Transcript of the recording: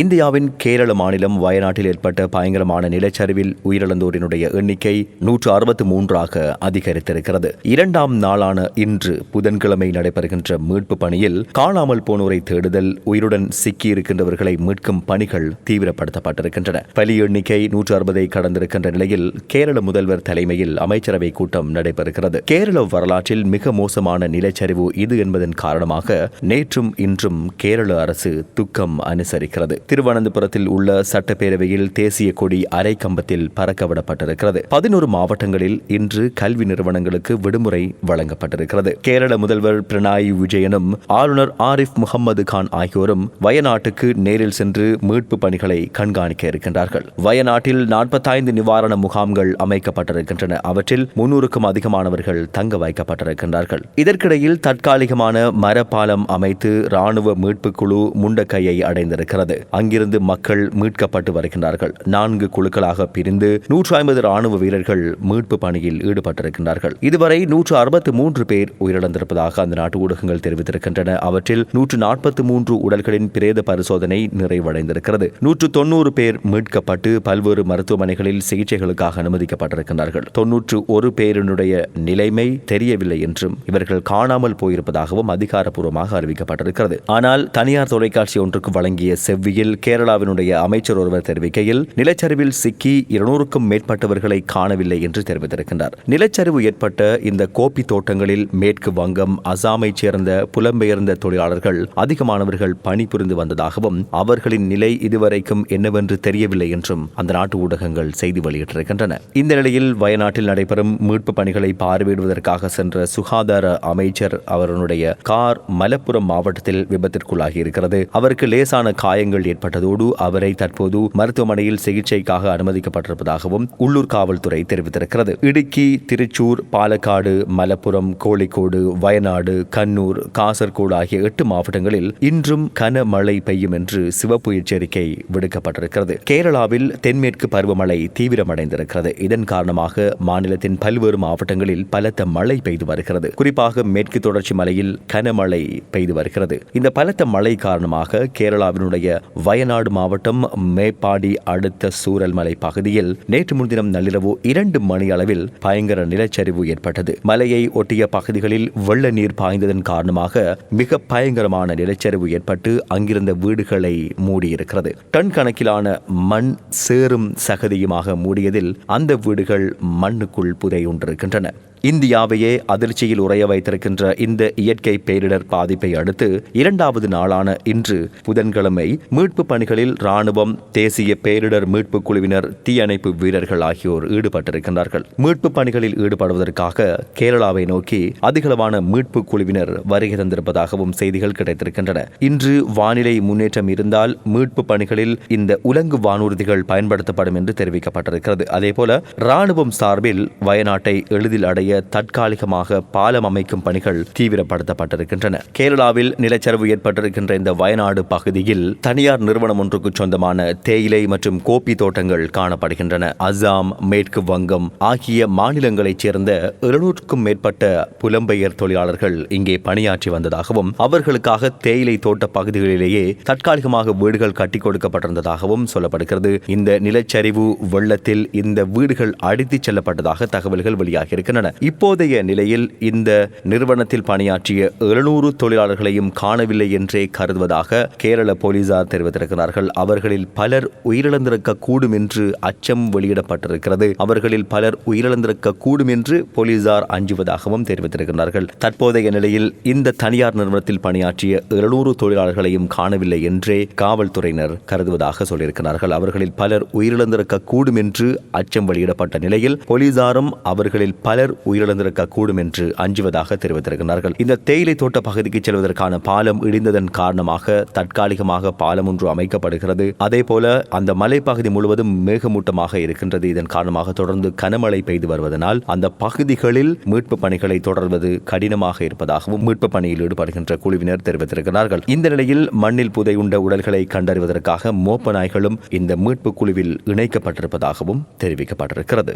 இந்தியாவின் கேரள மாநிலம் வயநாட்டில் ஏற்பட்ட பயங்கரமான நிலச்சரிவில் உயிரிழந்தோரினுடைய எண்ணிக்கை நூற்று அறுபத்து மூன்றாக அதிகரித்திருக்கிறது. இரண்டாம் நாளான இன்று புதன்கிழமை நடைபெறுகின்ற மீட்பு பணியில் காணாமல் போனோரை தேடுதல் உயிருடன் சிக்கியிருக்கின்றவர்களை மீட்கும் பணிகள் தீவிரப்படுத்தப்பட்டிருக்கின்றன. பலி எண்ணிக்கை நூற்று அறுபதை கடந்திருக்கின்ற நிலையில் கேரள முதல்வர் தலைமையில் அமைச்சரவை கூட்டம் நடைபெறுகிறது. கேரள வரலாற்றில் மிக மோசமான நிலச்சரிவு இது என்பதன் காரணமாக நேற்றும் இன்றும் கேரள அரசு துக்கம் அனுசரிக்கிறது. திருவனந்தபுரத்தில் உள்ள சட்டப்பேரவையில் தேசிய கொடி அரை கம்பத்தில் பறக்கவிடப்பட்டிருக்கிறது. பதினோரு மாவட்டங்களில் இன்று கல்வி நிறுவனங்களுக்கு விடுமுறை வழங்கப்பட்டிருக்கிறது. கேரள முதல்வர் பினராயி விஜயனும் ஆளுநர் ஆரிஃப் முகமது கான் ஆகியோரும் வயநாட்டுக்கு நேரில் சென்று மீட்பு பணிகளை கண்காணிக்க இருக்கின்றார்கள். வயநாட்டில் நாற்பத்தைந்து நிவாரண முகாம்கள் அமைக்கப்பட்டிருக்கின்றன. அவற்றில் முன்னூறுக்கும் அதிகமானவர்கள் தங்க வைக்கப்பட்டிருக்கின்றார்கள். இதற்கிடையில் தற்காலிகமான மரப்பாலம் அமைத்து ராணுவ மீட்பு குழு முண்டக்கையை அடைந்திருக்கிறது. அங்கிருந்து மக்கள் மீட்கப்பட்டு வருகின்றார்கள். நான்கு குழுக்களாக பிரிந்து நூற்று ஐம்பது ராணுவ வீரர்கள் மீட்பு பணியில் ஈடுபட்டிருக்கின்றார்கள். இதுவரை நூற்று அறுபத்து மூன்று பேர் உயிரிழந்திருப்பதாக அந்த நாட்டு ஊடகங்கள் தெரிவித்திருக்கின்றன. அவற்றில் நூற்று நாற்பத்தி மூன்று உடல்களின் பிரேத பரிசோதனை நிறைவடைந்திருக்கிறது. நூற்று தொன்னூறு பேர் மீட்கப்பட்டு பல்வேறு மருத்துவமனைகளில் சிகிச்சைகளுக்காக அனுமதிக்கப்பட்டிருக்கின்றார்கள். தொன்னூற்று ஒரு பேரினுடைய நிலைமை தெரியவில்லை என்றும் இவர்கள் காணாமல் போயிருப்பதாகவும் அதிகாரப்பூர்வமாக அறிவிக்கப்பட்டிருக்கிறது. ஆனால் தனியார் தொலைக்காட்சி ஒன்றுக்கு வழங்கிய செவ்வியில் கேரளாவினுடைய அமைச்சர் ஒருவர் தெரிவிக்கையில் நிலச்சரிவில் சிக்கி இருநூறுக்கும் மேற்பட்டவர்களை காணவில்லை என்று தெரிவித்திருக்கின்றார். நிலச்சரிவு ஏற்பட்ட இந்த கோப்பி தோட்டங்களில் மேற்கு வங்கம் அசாமைச் சேர்ந்த புலம்பெயர்ந்த தொழிலாளர்கள் அதிகமானவர்கள் பணிபுரிந்து வந்ததாகவும் அவர்களின் நிலை இதுவரைக்கும் என்னவென்று தெரியவில்லை என்றும் அந்த நாட்டு ஊடகங்கள் செய்தி வெளியிட்டிருக்கின்றன. இந்த நிலையில் வயநாட்டில் நடைபெறும் மீட்பு பணிகளை பார்வையிடுவதற்காக சென்ற சுகாதார அமைச்சர் அவருடைய கார் மலப்புரம் மாவட்டத்தில் விபத்திற்குள்ளாகி இருக்கிறது அவருக்கு லேசான காயங்கள் ஏற்பட்டதோடு அவரை தற்போது மருத்துவமனையில் சிகிச்சைக்காக அனுமதிக்கப்பட்டிருப்பதாகவும் உள்ளூர் காவல்துறை தெரிவித்திருக்கிறது. இடுக்கி திருச்சூர் பாலக்காடு மலப்புரம் கோழிக்கோடு வயநாடு கண்ணூர் காசர்கோடு ஆகிய எட்டு மாவட்டங்களில் இன்றும் கனமழை பெய்யும் என்று சிவப்பு எச்சரிக்கை விடுக்கப்பட்டிருக்கிறது. கேரளாவில் தென்மேற்கு பருவமழை தீவிரமடைந்திருக்கிறது. இதன் காரணமாக மாநிலத்தின் பல்வேறு மாவட்டங்களில் பலத்த மழை பெய்து வருகிறது. குறிப்பாக மேற்கு தொடர்ச்சி மலையில் கனமழை பெய்து வருகிறது. இந்த பலத்த மழை காரணமாக கேரளாவினுடைய வயநாடு மாவட்டம் மேப்பாடி அடுத்த சூரல்மலை பகுதியில் நேற்று முன்தினம் நள்ளிரவு இரண்டு மணி அளவில் பயங்கர நிலச்சரிவு ஏற்பட்டது. மலையை ஒட்டிய பகுதிகளில் வெள்ள நீர் பாய்ந்ததன் காரணமாக மிக பயங்கரமான நிலச்சரிவு ஏற்பட்டு அங்கிருந்த வீடுகளை மூடியிருக்கிறது. டன் கணக்கிலான மண் சேரும் சகதியுமாக மூடியதில் அந்த வீடுகள் மண்ணுக்குள் புதையுண்டிருக்கின்றன. இந்தியாவையே அதிர்ச்சியில் உறைய வைத்திருக்கின்ற இந்த இயற்கை பேரிடர் பாதிப்பை அடுத்து இரண்டாவது நாளான இன்று புதன்கிழமை மீட்பு பணிகளில் ராணுவம் தேசிய பேரிடர் மீட்பு குழுவினர் தீயணைப்பு வீரர்கள் ஆகியோர் ஈடுபட்டிருக்கின்றார்கள். மீட்பு பணிகளில் ஈடுபடுவதற்காக கேரளாவை நோக்கி அதிகளவான மீட்பு குழுவினர் வருகை தந்திருப்பதாகவும் செய்திகள் கிடைத்திருக்கின்றன. இன்று வானிலை முன்னேற்றம் இருந்தால் மீட்பு பணிகளில் இந்த உலங்கு வானூர்திகள் பயன்படுத்தப்படும் என்று தெரிவிக்கப்பட்டிருக்கிறது. அதேபோல ராணுவம் சார்பில் வயநாட்டை எளிதில் அடைய தற்காலிகமாக பாலம் அமைக்கும் பணிகள் தீவிரப்படுத்தப்பட்டிருக்கின்றன. கேரளாவில் நிலச்சரிவு ஏற்பட்டிருக்கின்ற இந்த வயநாடு பகுதியில் தனியார் நிறுவனம் ஒன்றுக்கு சொந்தமான தேயிலை மற்றும் கோப்பி தோட்டங்கள் காணப்படுகின்றன. அசாம் மேற்கு வங்கம் ஆகிய மாநிலங்களைச் சேர்ந்த இருநூறுக்கும் மேற்பட்ட புலம்பெயர் தொழிலாளர்கள் இங்கே பணியாற்றி வந்ததாகவும் அவர்களுக்காக தேயிலை தோட்ட பகுதிகளிலேயே தற்காலிகமாக வீடுகள் கட்டி கொடுக்கப்பட்டிருந்ததாகவும் சொல்லப்படுகிறது. இந்த நிலச்சரிவு வெள்ளத்தில் இந்த வீடுகள் அடித்துச் செல்லப்பட்டதாக தகவல்கள் வெளியாகி இருக்கின்றன இப்போதைய நிலையில் இந்த நிறுவனத்தில் பணியாற்றிய எழுநூறு தொழிலாளர்களையும் காணவில்லை என்றே கருதுவதாக கேரள போலீசார் தெரிவித்திருக்கிறார்கள். அவர்களில் பலர் உயிரிழந்திருக்க கூடும் என்று அச்சம் வெளியிடப்பட்டிருக்கிறது. அவர்களில் பலர் உயிரிழந்திருக்க கூடும் என்று போலீசார் அஞ்சுவதாகவும் தெரிவித்திருக்கிறார்கள். தற்போதைய நிலையில் இந்த தனியார் நிறுவனத்தில் பணியாற்றிய எழுநூறு தொழிலாளர்களையும் காணவில்லை என்றே காவல்துறையினர் கருதுவதாக சொல்லியிருக்கிறார்கள். அவர்களில் பலர் உயிரிழந்திருக்க கூடும் என்று அச்சம் வெளியிடப்பட்ட நிலையில் போலீசாரும் அவர்களில் பலர் உயிரிழந்திருக்க கூடும் என்று அஞ்சுவதாக தெரிவித்திருக்கிறார்கள். இந்த தேயிலை தோட்ட பகுதிக்கு செல்வதற்கான பாலம் இடிந்ததன் காரணமாக தற்காலிகமாக பாலம் ஒன்று அமைக்கப்படுகிறது. அதே போல அந்த மலைப்பகுதி முழுவதும் மேகமூட்டமாக இருக்கின்றது. இதன் காரணமாக தொடர்ந்து கனமழை பெய்து வருவதனால் அந்த பகுதிகளில் மீட்பு பணிகளை தொடர்வது கடினமாக இருப்பதாகவும் மீட்பு பணியில் ஈடுபடுகின்ற குழுவினர் தெரிவித்திருக்கிறார்கள். இந்த நிலையில் மண்ணில் புதையுண்ட உடல்களை கண்டறிவதற்காக மோப்ப நாய்களும் இந்த மீட்பு குழுவில் இணைக்கப்பட்டிருப்பதாகவும் தெரிவிக்கப்பட்டிருக்கிறது.